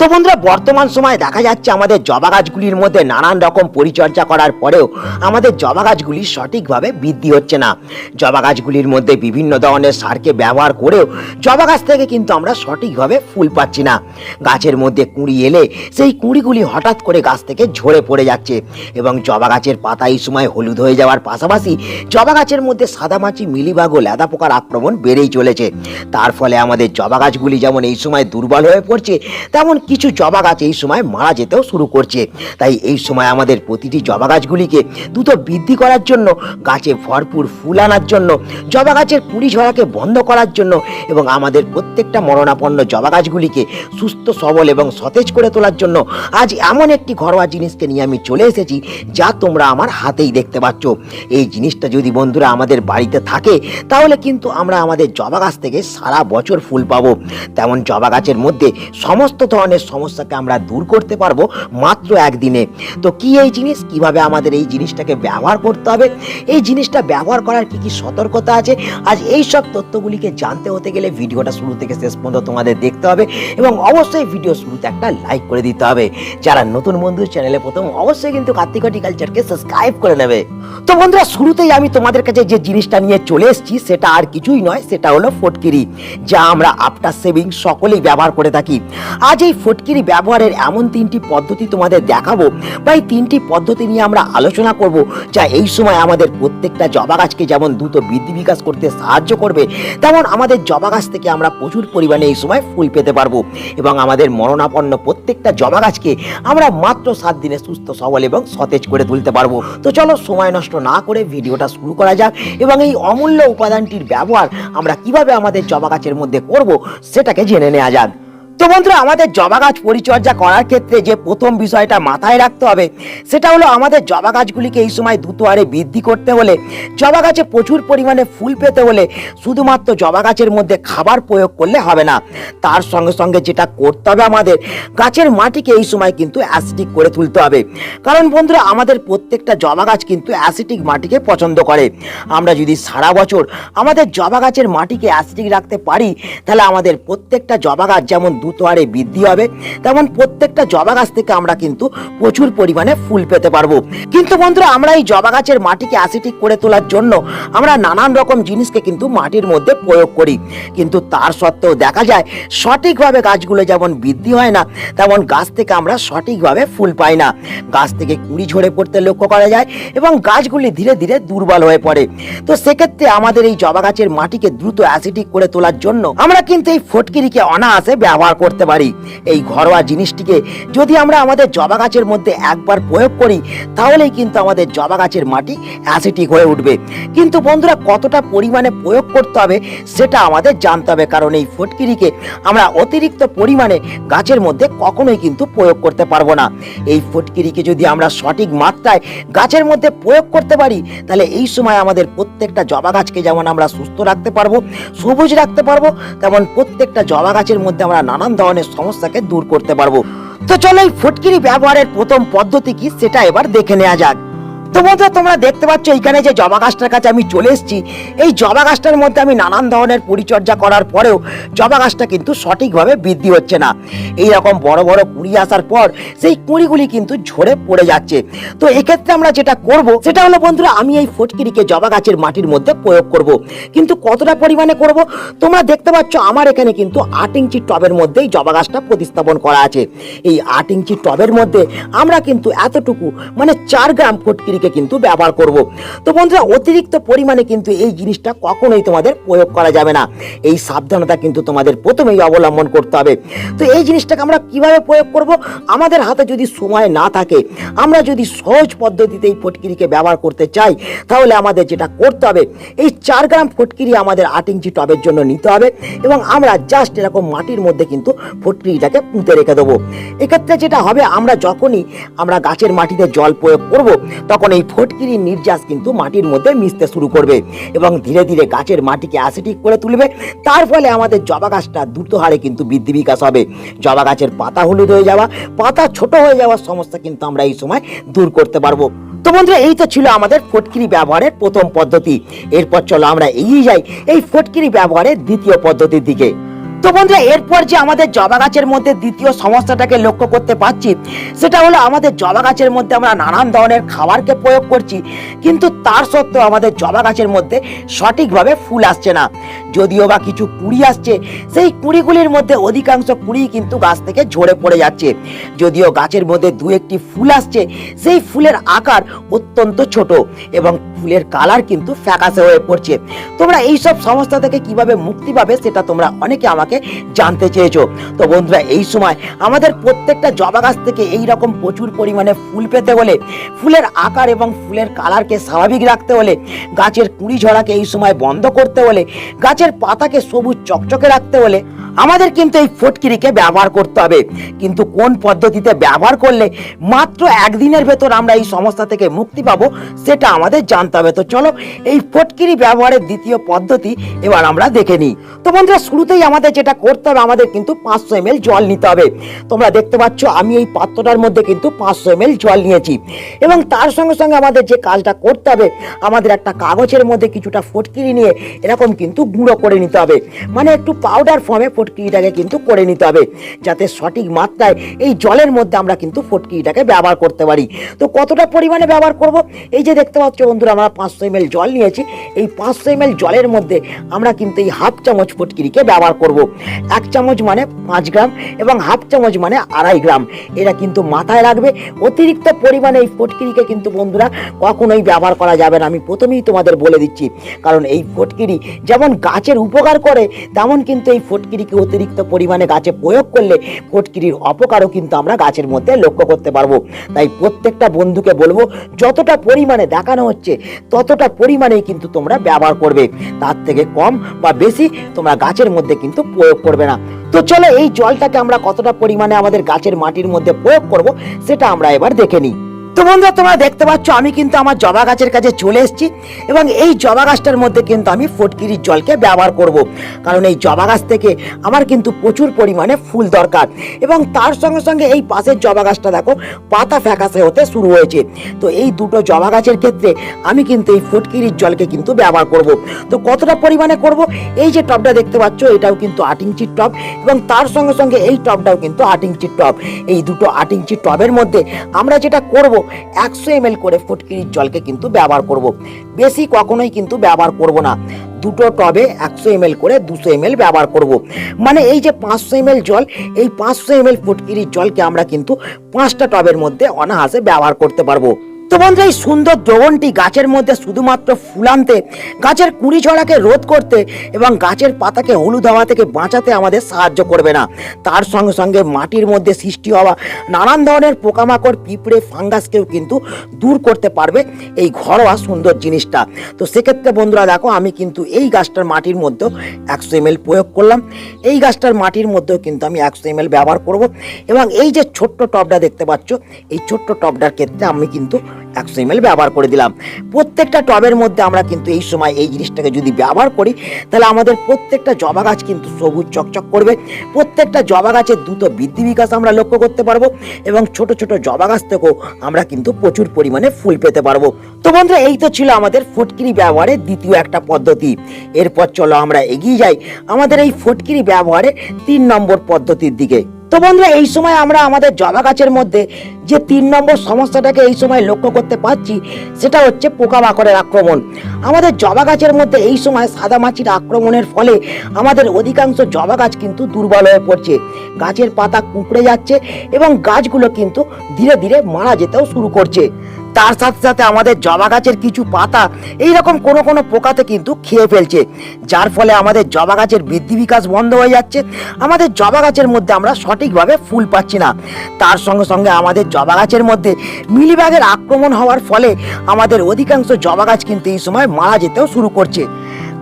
তো বন্ধুরা, বর্তমান সময়ে দেখা যাচ্ছে আমাদের জবা গাছগুলির মধ্যে নানান রকম পরিচর্যা করার পরেও আমাদের জবা গাছগুলি সঠিকভাবে বৃদ্ধি হচ্ছে না। জবা গাছগুলির মধ্যে বিভিন্ন ধরনের সারকে ব্যবহার করেও জবা গাছ থেকে কিন্তু আমরা সঠিকভাবে ফুল পাচ্ছি না। গাছের মধ্যে কুঁড়ি এলে সেই কুঁড়িগুলি হঠাৎ করে গাছ থেকে ঝরে পড়ে যাচ্ছে এবং জবা গাছের পাতা এই সময় হলুদ হয়ে যাওয়ার পাশাপাশি জবা গাছের মধ্যে সাদামাছি, মিলিবাগ ও লেদা পোকার আক্রমণ বেড়েই চলেছে। তার ফলে আমাদের জবা গাছগুলি যেমন এই সময় দুর্বল হয়ে পড়ছে তেমন কিছু জবা গাছ এই সময় মারা যেতেও শুরু করছে। তাই এই সময় আমাদের প্রতিটি জবা গাছগুলিকে দ্রুত বৃদ্ধি করার জন্য, গাছে ভরপুর ফুল আনার জন্য, জবা গাছের কুড়ি ঝরাকে বন্ধ করার জন্য এবং আমাদের প্রত্যেকটা মরণাপন্ন জবা গাছগুলিকে সুস্থ, সবল এবং সতেজ করে তোলার জন্য আজ এমন একটি ঘরোয়া জিনিসকে নিয়ে আমি চলে এসেছি, যা তোমরা আমার হাতেই দেখতে পাচ্ছ। এই জিনিসটা যদি বন্ধুরা আমাদের বাড়িতে থাকে, তাহলে কিন্তু আমরা আমাদের জবা গাছ থেকে সারা বছর ফুল পাবো। তেমন জবা গাছের মধ্যে সমস্ত ধরনের সমস্যাকে আমরা দূর করতে পারব মাত্র একদিনে। তো কি এই জিনিস? কীভাবে আমাদের এই জিনিসটাকে ব্যবহার করতে হবে? এই জিনিসটা ব্যবহার করার কি কি সতর্কতা আছে? আজ এই সব তথ্যগুলিকে জানতে হতে গেলে ভিডিওটা শুরু থেকে শেষ পর্যন্ত তোমাদের দেখতে হবে এবং অবশ্যই ভিডিও শুরুতে একটা লাইক করে দিতে হবে। যারা নতুন বন্ধু, চ্যানেলে প্রথম, অবশ্যই কিন্তু কার্তিক কালচারকে সাবস্ক্রাইব করে নেবে। তো বন্ধুরা, শুরুতেই আমি তোমাদের কাছে যে জিনিসটা নিয়ে চলে এসেছি, সেটা আর কিছুই নয়, সেটা হলো ফটকিরি, যা আমরা আফটার সেভিং সকলেই ব্যবহার করে থাকি। আজ এই ফটকিরি ব্যবহারের এমন তিনটি পদ্ধতি তোমাদের দেখাবো। বা এই তিনটি পদ্ধতি নিয়ে আমরা আলোচনা করব, যা এই সময় আমাদের প্রত্যেকটা জবা গাছকে যেমন দ্রুত বৃদ্ধি বিকাশ করতে সাহায্য করবে, তেমন আমাদের জবা গাছ থেকে আমরা প্রচুর পরিমাণে এই সময় ফুল পেতে পারব। এবং আমাদের মরণাপন্ন প্রত্যেকটা জবা গাছকে আমরা মাত্র সাত দিনে সুস্থ, সবল এবং সতেজ করে তুলতে পারব। তো চলো সময় নষ্ট না করে ভিডিওটা শুরু করা যাক, এবং এই অমূল্য উপাদানটির ব্যবহার আমরা কীভাবে আমাদের জবা গাছের মধ্যে করব, সেটাকে জেনে নেওয়া যাক। তো বন্ধুরা, আমাদের জবা গাছ পরিচর্যা করার ক্ষেত্রে যে প্রথম বিষয়টা মাথায় রাখতে হবে, সেটা হলো আমাদের জবা গাছগুলিকে এই সময় দ্রুত হারে বৃদ্ধি করতে হলে, জবা গাছে প্রচুর পরিমাণে ফুল পেতে হলে শুধুমাত্র জবা গাছের মধ্যে খাবার প্রয়োগ করলে হবে না। তার সঙ্গে সঙ্গে যেটা করতে হবে আমাদের, গাছের মাটিকে এই সময় কিন্তু অ্যাসিডিক করে তুলতে হবে। কারণ বন্ধুরা, আমাদের প্রত্যেকটা জবা গাছ কিন্তু অ্যাসিডিক মাটিকে পছন্দ করে। আমরা যদি সারা বছর আমাদের জবা গাছের মাটিকে অ্যাসিডিক রাখতে পারি, তাহলে আমাদের প্রত্যেকটা জবা গাছ যেমন দ্রুত হারে বৃদ্ধি হবে, তেমন প্রত্যেকটা জবা গাছ থেকে আমরা কিন্তু প্রচুর পরিমাণে ফুল পেতে পারব। কিন্তু বন্ধুরা, আমরা এই জবা গাছের মাটিকে অ্যাসিডিক করে তোলার জন্য আমরা নানান রকম জিনিসকে কিন্তু মাটির মধ্যে প্রয়োগ করি। কিন্তু তার সত্ত্বেও দেখা যায়, সঠিকভাবে গাছগুলো যেমন বৃদ্ধি হয় না, তেমন গাছ থেকে আমরা সঠিকভাবে ফুল পাই না। গাছ থেকে কুড়ি ঝরে পড়তে লক্ষ্য করা যায় এবং গাছগুলি ধীরে ধীরে দুর্বল হয়ে পড়ে। তো সেক্ষেত্রে আমাদের এই জবা গাছের মাটিকে দ্রুত অ্যাসিডিক করে তোলার জন্য আমরা কিন্তু এই ফটকিরিকে অনায়াসে ব্যবহার করতে পারি। এই ঘরোয়া জিনিসটিকে যদি আমরা আমাদের জবা গাছের মধ্যে একবার প্রয়োগ করি, তাহলেই কিন্তু আমাদের জবা গাছের মাটি অ্যাসিডিক হয়ে উঠবে। কিন্তু বন্ধুরা, কতটা পরিমাণে প্রয়োগ করতে হবে সেটা আমাদের জানতে হবে, কারণ এই ফটকিরিকে আমরা অতিরিক্ত পরিমাণে গাছের মধ্যে কখনোই কিন্তু প্রয়োগ করতে পারব না। এই ফটকিরিকে যদি আমরা সঠিক মাত্রায় গাছের মধ্যে প্রয়োগ করতে পারি, তাহলে এই সময় আমাদের প্রত্যেকটা জবা গাছকে যেমন আমরা সুস্থ রাখতে পারব, সবুজ রাখতে পারব, তেমন প্রত্যেকটা জবা গাছের মধ্যে আমরা নানান ধরনের সমস্যাকে দূর করতে পারব। তো চলো এই ফুটকিরি ব্যবহারের প্রথম পদ্ধতি কি সেটা এবার দেখে নেওয়া যাক। তো তোমরা দেখতে পাচ্ছ এইখানে যে জবা গাছটার কাছে আমি চলে এসেছি। এই জবা গাছটার মধ্যে আমি নানান ধরনের পরিচর্যা করার পরেও জবা গাছটা কিন্তু সঠিকভাবে বৃদ্ধি হচ্ছে না। এই রকম বড় বড় কুড়ি আসার পর সেই কুড়িগুলি কিন্তু ঝরে পড়ে যাচ্ছে। তো এক্ষেত্রে আমরা যেটা করব, সেটা হলো বন্ধুরা, আমি এই ফটকিরিকে জবা গাছের মাটির মধ্যে প্রয়োগ করব। কিন্তু কতটা পরিমাণে করব? তোমরা দেখতে পাচ্ছ, আমার এখানে কিন্তু আট ইঞ্চি টবের মধ্যেই জবা গাছটা প্রতিস্থাপন করা আছে। এই আট ইঞ্চি টবের মধ্যে আমরা কিন্তু এতটুকু মানে চার গ্রাম ফটকিরিকে কিন্তু ব্যবহার করব। তো বন্ধুরা, অতিরিক্ত পরিমাণে কিন্তু এই জিনিসটা কখনোই তোমাদের প্রয়োগ করা যাবে না। এই সাবধানতা কিন্তু তোমাদের প্রথমেই অবলম্বন করতে হবে। তো এই জিনিসটাকে আমরা কীভাবে প্রয়োগ করব? আমাদের হাতে যদি সময় না থাকে, আমরা যদি সহজ পদ্ধতিতে এই ফটকিরিকে ব্যবহার করতে চাই, তাহলে আমাদের যেটা করতে হবে, এই চার গ্রাম ফটকিরি আমাদের আট ইঞ্চি টবের জন্য নিতে হবে এবং আমরা জাস্ট এরকম মাটির মধ্যে কিন্তু ফটকিরিটাকে পুঁতে রেখে দেবো। এক্ষেত্রে যেটা হবে, আমরা যখনই আমরা গাছের মাটিতে জল প্রয়োগ করব তখন এই ফটকিরির নির্যাস কিন্তু মাটির মধ্যে মিশতে শুরু করবে এবং ধীরে ধীরে গাছের মাটিকে অ্যাসিডিক করে তুলবে। তার ফলে আমাদের জবা গাছটা দ্রুত হারে কিন্তু বৃদ্ধি বিকাশ হবে। জবা গাছের পাতা হলুদ হয়ে যাওয়া, পাতা ছোট হয়ে যাওয়ার সমস্যা কিন্তু আমরা এই সময় দূর করতে পারব। তো বন্ধুরা, এই তো ছিল আমাদের ফটকিরি ব্যবহারের প্রথম পদ্ধতি। এরপর চলো আমরা এগিয়ে যাই এই ফটকিরি ব্যবহারের দ্বিতীয় পদ্ধতির দিকে। তো বন্ধুরা, এরপর যে আমাদের জবা গাছের মধ্যে দ্বিতীয় সমস্যাটাকে লক্ষ্য করতে পারছি, সেটা হলো আমাদের জবা গাছের মধ্যে আমরা নানান ধরনের খাবারকে প্রয়োগ করছি, কিন্তু তার সত্ত্বেও আমাদের জবা গাছের মধ্যে সঠিকভাবে ফুল আসছে না। যদিও বা কিছু কুড়ি আসছে, সেই কুড়িগুলির মধ্যে অধিকাংশ কুড়ি কিন্তু গাছ থেকে ঝরে পড়ে যাচ্ছে। যদিও গাছের মধ্যে দু একটি ফুল আসছে, সেই ফুলের আকার অত্যন্ত ছোট এবং ফুলের কালার কিন্তু ফ্যাকাশে হয়ে পড়ছে। তোমরা এইসব সমস্যা থেকে কীভাবে মুক্তি পাবে, সেটা তোমরা অনেকে আমাকে জানতে চেয়েছো। তো বন্ধুরা, এই সময় আমাদের প্রত্যেকটা জবা গাছ থেকে এই রকম প্রচুর পরিমাণে ফুল পেতে হলে, ফুলের আকার এবং ফুলের কালারকে স্বাভাবিক রাখতে হলে, গাছের কুড়ি ঝরাকে এই সময় বন্ধ করতে হলে, গাছের পাতাকে সবুজ চকচকে রাখতে হলে, আমাদের কিন্তু এই ফটকিরিকে ব্যবহার করতে হবে। কিন্তু কোন পদ্ধতিতে ব্যবহার করলে মাত্র একদিনের ভেতর আমরা এই সমস্যা থেকে মুক্তি পাবো, সেটা আমাদের জানতে হবে। তো চলো, এই ফটকিরি ব্যবহারের দ্বিতীয় পদ্ধতি এবার আমরা দেখে নিই। তো বন্ধুরা, শুরুতেই আমাদের যেটা করতে হবে, আমাদের কিন্তু পাঁচশো এম জল নিতে হবে। তোমরা দেখতে পাচ্ছ, আমি এই পাত্রটার মধ্যে কিন্তু পাঁচশো এম জল নিয়েছি। এবং তার সঙ্গে সঙ্গে আমাদের যে কাজটা করতে হবে, আমাদের একটা কাগজের মধ্যে কিছুটা ফটকিরি নিয়ে এরকম কিন্তু গুঁড়ো করে নিতে হবে। মানে একটু পাউডার ফর্মে ফটকিরিটাকে কিন্তু করে নিতে হবে, যাতে সঠিক মাত্রায় এই জলের মধ্যে আমরা কিন্তু ফটকিরিটাকে ব্যবহার করতে পারি। তো কতটা পরিমাণে ব্যবহার করব? এই যে দেখতে পাচ্ছ বন্ধুরা, আমরা পাঁচশো এম জল নিয়েছি। এই পাঁচশো এম জলের মধ্যে আমরা কিন্তু এই হাফ চামচ ফটকিরিকে ব্যবহার করব। এক চামচ মানে পাঁচ গ্রাম এবং হাফ চামচ মানে আড়াই গ্রাম। এটা কিন্তু মাথায় রাখবে। অতিরিক্ত পরিমাণে এই ফটকিরিকে কিন্তু বন্ধুরা কখনোই ব্যবহার করা যাবে না। আমি প্রথমেই তোমাদের বলে দিচ্ছি, কারণ এই ফটকিরি যেমন গাছের উপকার করে, তেমন কিন্তু এই ফটকিরিকে অতিরিক্ত পরিমাণে গাছে প্রয়োগ করলে ফটকিরির অপকারও কিন্তু আমরা গাছের মধ্যে লক্ষ্য করতে পারব। তাই প্রত্যেকটা বন্ধুকে বলব, যতটা পরিমাণে দেখানো হচ্ছে, ততটা পরিমাণেই কিন্তু তোমরা ব্যবহার করবে। তার থেকে কম বা বেশি তোমরা গাছের মধ্যে কিন্তু প্রয়োগ করবে না। তো চলো এই জলটাকে আমরা কতটা পরিমাণে আমাদের গাছের মাটির মধ্যে প্রয়োগ করব, সেটা আমরা এবার দেখে নিই। তো বন্ধুরা, তোমরা দেখতে পাচ্ছ, আমি কিন্তু আমার জবা গাছের কাছে চলে এসেছি এবং এই জবা গাছটার মধ্যে কিন্তু আমি ফটকিরির জলকে ব্যবহার করব। কারণ এই জবা গাছ থেকে আমার কিন্তু প্রচুর পরিমাণে ফুল দরকার এবং তার সঙ্গে সঙ্গে এই পাশের জবা গাছটা দেখো, পাতা ফ্যাকাশে হতে শুরু হয়েছে। তো এই দুটো জবা গাছের ক্ষেত্রে আমি কিন্তু এই ফটকিরির জলকে কিন্তু ব্যবহার করব। তো কতটা পরিমাণে করব? এই যে টবটা দেখতে পাচ্ছ, এটাও কিন্তু আট ইঞ্চির টব এবং তার সঙ্গে সঙ্গে এই টবটাও কিন্তু আট ইঞ্চির টব এই দুটো আট ইঞ্চির টবের মধ্যে আমরা যেটা করব একশো এম করে ফুটকিরির জলকে কিন্তু ব্যবহার করব। বেশি কখনোই কিন্তু ব্যবহার করব না। দুটো টবে একশো এম করে দুশো এম ব্যবহার করব। মানে এই যে পাঁচশো এম জল, এই পাঁচশো এম ফুটকিরির জলকে আমরা কিন্তু পাঁচটা টবের মধ্যে অনাহাসে ব্যবহার করতে পারব। তো বন্ধুরা এই সুন্দর দ্রবণটি গাছের মধ্যে শুধুমাত্র ফুল আনতে, গাছের কুড়ি ছড়াকে রোধ করতে এবং গাছের পাতাকে হলুদ হওয়া থেকে বাঁচাতে আমাদের সাহায্য করবে না। তার সঙ্গে সঙ্গে মাটির মধ্যে সৃষ্টি হওয়া নানান ধরনের পোকামাকড়, পিঁপড়ে, ফাঙ্গাসকেও কিন্তু দূর করতে পারবে এই ঘরোয়া সুন্দর জিনিসটা। তো সেক্ষেত্রে বন্ধুরা, দেখো, আমি কিন্তু এই গাছটার মাটির মধ্যেও একশো এম প্রয়োগ করলাম। এই গাছটার মাটির মধ্যেও কিন্তু আমি একশো এম ব্যবহার করব। এবং এই যে ছোট্ট টবটা দেখতে পাচ্ছ, এই ছোট্ট টবটার ক্ষেত্রে আমি কিন্তু একশো এম ব্যবহার করে দিলাম। প্রত্যেকটা টবের মধ্যে আমরা কিন্তু এই সময় এই জিনিসটাকে যদি ব্যবহার করি, তাহলে আমাদের প্রত্যেকটা জবা গাছ কিন্তু সবুজ চকচক করবে। প্রত্যেকটা জবা গাছের দ্রুত বৃদ্ধি বিকাশ আমরা লক্ষ্য করতে পারব এবং ছোট ছোট জবা গাছ থেকেও আমরা কিন্তু প্রচুর পরিমাণে ফুল পেতে পারব। তো বন্ধুরা, এই তো ছিল আমাদের ফটকিরি ব্যবহারের দ্বিতীয় একটা পদ্ধতি। এরপর চলো আমরা এগিয়ে যাই আমাদের এই ফটকিরি ব্যবহারে তিন নম্বর পদ্ধতির দিকে। তো বন্ধুরা, এই সময় আমরা আমাদের জবা গাছের মধ্যে যে তিন নম্বর সমস্যাটাকে এই সময় লক্ষ্য করতে পারছি, সেটা হচ্ছে পোকামাকড়ের আক্রমণ। আমাদের জবা গাছের মধ্যে এই সময় সাদা মাছির আক্রমণের ফলে আমাদের অধিকাংশ জবা গাছ কিন্তু দুর্বল হয়ে পড়ছে। গাছের পাতা কুঁকড়ে যাচ্ছে এবং গাছগুলো কিন্তু ধীরে ধীরে মারা যেতেও শুরু করছে। তার সাথে সাথে আমাদের জবা গাছের কিছু পাতা এই রকম কোনো কোনো পোকাতে কিন্তু খেয়ে ফেলছে। যার ফলে আমাদের জবা গাছের বৃদ্ধি বিকাশ বন্ধ হয়ে যাচ্ছে। আমাদের জবা গাছের মধ্যে আমরা সঠিকভাবে ফুল পাচ্ছি না। তার সঙ্গে সঙ্গে আমাদের জবা গাছের মধ্যে মিলিবাগের আক্রমণ হওয়ার ফলে আমাদের অধিকাংশ জবা গাছ কিন্তু এই সময় মারা যেতেও শুরু করছে।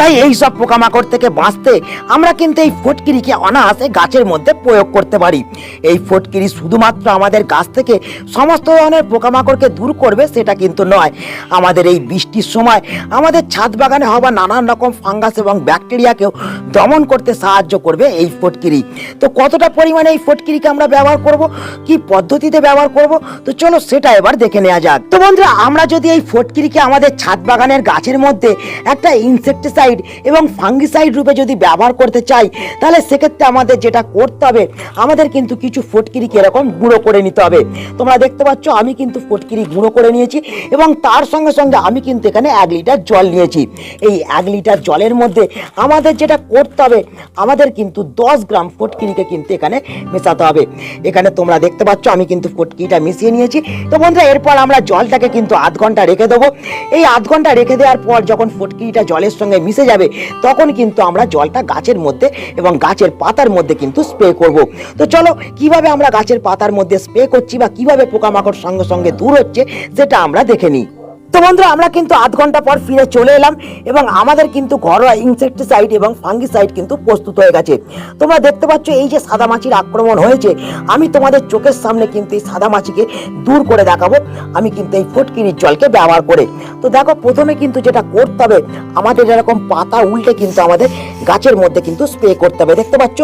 তাই এই সব পোকামাকড় থেকে বাঁচতে আমরা কিন্তু এই ফটকিরিকে অনায়াসে গাছের মধ্যে প্রয়োগ করতে পারি। এই ফটকিরি শুধুমাত্র আমাদের গাছ থেকে সমস্ত ধরনের পোকামাকড়কে দূর করবে সেটা কিন্তু নয়। আমাদের এই বৃষ্টির সময় আমাদের ছাদ বাগানে হওয়া নানান রকম ফাঙ্গাস এবং ব্যাকটেরিয়াকেও দমন করতে সাহায্য করবে এই ফটকিরি। তো কতটা পরিমাণে এই ফটকিরিকে আমরা ব্যবহার করব? কি পদ্ধতিতে ব্যবহার করব? তো চলো সেটা এবার দেখে নেওয়া যাক। তো বন্ধুরা, আমরা যদি এই ফটকিরিকে আমাদের ছাদ বাগানের গাছের মধ্যে একটা ইনসেকটিসাইড অ্যাসিটিসাইড এবং ফাঙ্গিসাইড রূপে যদি ব্যবহার করতে চাই, তাহলে সেক্ষেত্রে আমাদের যেটা করতে হবে, আমাদের কিন্তু কিছু ফটকিরিকে এরকম গুঁড়ো করে নিতে হবে। তোমরা দেখতে পাচ্ছ, আমি কিন্তু ফটকিরি গুঁড়ো করে নিয়েছি এবং তার সঙ্গে সঙ্গে আমি কিন্তু এখানে এক লিটার জল নিয়েছি। এই এক লিটার জলের মধ্যে আমাদের যেটা করতে হবে, আমাদের কিন্তু দশ গ্রাম ফটকিরিকে কিন্তু এখানে মেশাতে হবে। এখানে তোমরা দেখতে পাচ্ছ, আমি কিন্তু ফটকিটা মিশিয়ে নিয়েছি। তো বন্ধুরা, এরপর আমরা জলটাকে কিন্তু আধ ঘণ্টা রেখে দেবো। এই আধ ঘণ্টা রেখে দেওয়ার পর যখন ফটকিটা জলের সঙ্গে মিশে যাবে, তখন কিন্তু আমরা জলটা গাছের মধ্যে এবং গাছের পাতার মধ্যে কিন্তু স্প্রে করব। তো চলো, কীভাবে আমরা গাছের পাতার মধ্যে স্প্রে করছি বা কীভাবে পোকামাকড় সঙ্গে সঙ্গে দূর হচ্ছে, সেটা আমরা দেখে নিই। বন্ধুরা, আমরা কিন্তু আধ ঘণ্টা পর ফিরে চলে এলাম এবং আমাদের কিন্তু ঘরোয়া ইনসেকটিসাইড এবং ফাঙ্গিসাইড কিন্তু প্রস্তুত হয়ে গেছে। তোমরা দেখতে পাচ্ছ, এই যে সাদা মাছির আক্রমণ হয়েছে, আমি তোমাদের চোখের সামনে কিন্তু এই সাদা মাছিকে দূর করে দেখাবো। আমি কিন্তু এই ফটকিরির জলকে ব্যবহার করে। তো দেখো, প্রথমে কিন্তু যেটা করতে হবে, আমাদের এরকম পাতা উল্টে কিন্তু আমাদের গাছের মধ্যে কিন্তু স্প্রে করতে হবে। দেখতে পাচ্ছ?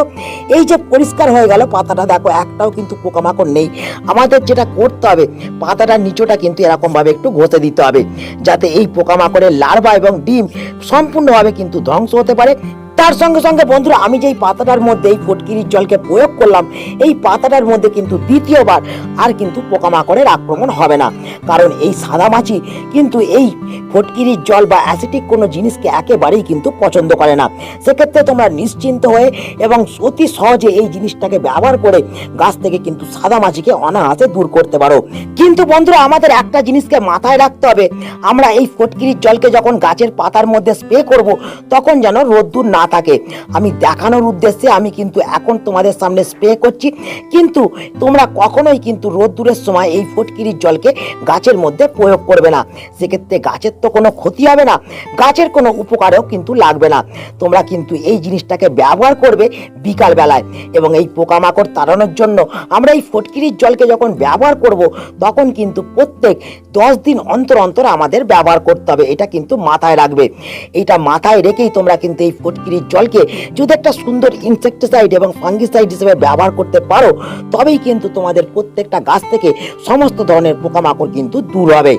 এই যে পরিষ্কার হয়ে গেল পাতাটা, দেখো, একটাও কিন্তু পোকামাকড় নেই। আমাদের যেটা করতে হবে, পাতাটার নিচটা কিন্তু এরকমভাবে একটু ঘষে দিতে হবে। যাতে এই পোকামাকড়ের লার্ভা এবং ডিম সম্পূর্ণভাবে কিন্তু ধ্বংস হতে পারে। তার সঙ্গে সঙ্গে বন্ধুরা, আমি যেই পাতাটার মধ্যে এই ফটকিরির জলকে প্রয়োগ করলাম, এই পাতাটার মধ্যে কিন্তু দ্বিতীয়বার আর কিন্তু পোকামাকড়ের আক্রমণ হবে না। কারণ এই সাদা মাছি কিন্তু এই ফটকিরির জল বা অ্যাসিটিক কোনো জিনিসকে একেবারেই কিন্তু পছন্দ করে না। সেক্ষেত্রে তোমরা নিশ্চিন্ত হয়ে এবং অতি সহজে এই জিনিসটাকে ব্যবহার করে গাছ থেকে কিন্তু সাদা মাছিকে অনায়াসে দূর করতে পারো। কিন্তু বন্ধুরা, আমাদের একটা জিনিসকে মাথায় রাখতে হবে। আমরা এই ফটকিরির জলকে যখন গাছের পাতার মধ্যে স্প্রে করব, তখন যেন রোদ্দুর না থাকে আমি দেখানোর উদ্দেশ্যে আমি কিন্তু এখন তোমাদের সামনে স্প্রে করছি। কিন্তু তোমরা কখনোই কিন্তু রোদ্দুরের সময় এই ফটকিরির জলকে গাছের মধ্যে প্রয়োগ করবে না। সেক্ষেত্রে গাছের তো কোনো ক্ষতি হবে না। গাছের কোনো উপকারেও কিন্তু লাগবে না। তোমরা কিন্তু এই জিনিসটাকে ব্যবহার করবে বিকাল বেলায় এবং এই পোকামাকড় তাড়ানোর জন্য আমরা এই ফটকিরির জলকে যখন ব্যবহার করব, তখন কিন্তু প্রত্যেক দশ দিন অন্তর অন্তর আমাদের ব্যবহার করতে হবে। এটা কিন্তু মাথায় রাখবে। এটা মাথায় রেখেই তোমরা কিন্তু এই ফটকিরির জলকে যদি একটা সুন্দর ইনসেকটিসাইড এবং ফাঙ্গিসাইড হিসেবে ব্যবহার করতে পারো, তবেই কিন্তু তোমাদের প্রত্যেকটা গাছ থেকে সমস্ত ধরনের পোকামাকড় কিন্তু দূর হবে।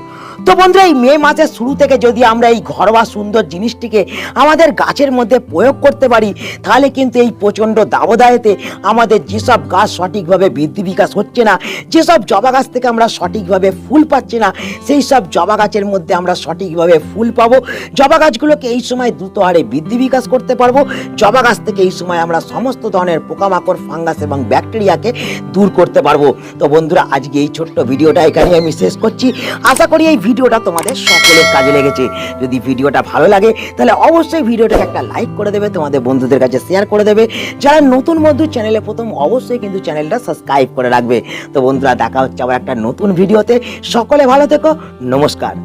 তো বন্ধুরা, এই মে মাসের শুরু থেকে যদি আমরা এই ঘরোয়া সুন্দর জিনিসটিকে আমাদের গাছের মধ্যে প্রয়োগ করতে পারি, তাহলে কিন্তু এই প্রচণ্ড দাবদাহেতে আমাদের যেসব গাছ সঠিকভাবে বৃদ্ধি বিকাশ হচ্ছে না, যেসব জবা গাছ থেকে আমরা সঠিকভাবে ফুল পাচ্ছি না, সেই সব জবা গাছের মধ্যে আমরা সঠিকভাবে ফুল পাবো। জবা গাছগুলোকে এই সময় দ্রুত হারে বৃদ্ধি বিকাশ করতে পারব জবা গাছ থেকে এই সময় আমরা সমস্ত ধরনের পোকামাকড়, ফাঙ্গাস এবং ব্যাকটেরিয়াকে দূর করতে পারব। তো বন্ধুরা, আজকে এই ছোট্ট ভিডিওটা এখানে আমি শেষ করছি। আশা করি এই ভিডিওটা তোমাদের সকলের কাজে লেগেছে। যদি ভিডিওটা ভালো লাগে, তাহলে অবশ্যই ভিডিওটাকে একটা লাইক করে দেবে, তোমাদের বন্ধুদের কাছে শেয়ার করে দেবে। যারা নতুন বন্ধু, চ্যানেলে প্রথম, অবশ্যই কিন্তু চ্যানেলটা সাবস্ক্রাইব করে রাখবে। তো বন্ধুরা, দেখা হচ্ছে আবার একটা নতুন ভিডিওতে। সকলে ভালো থেকো, নমস্কার।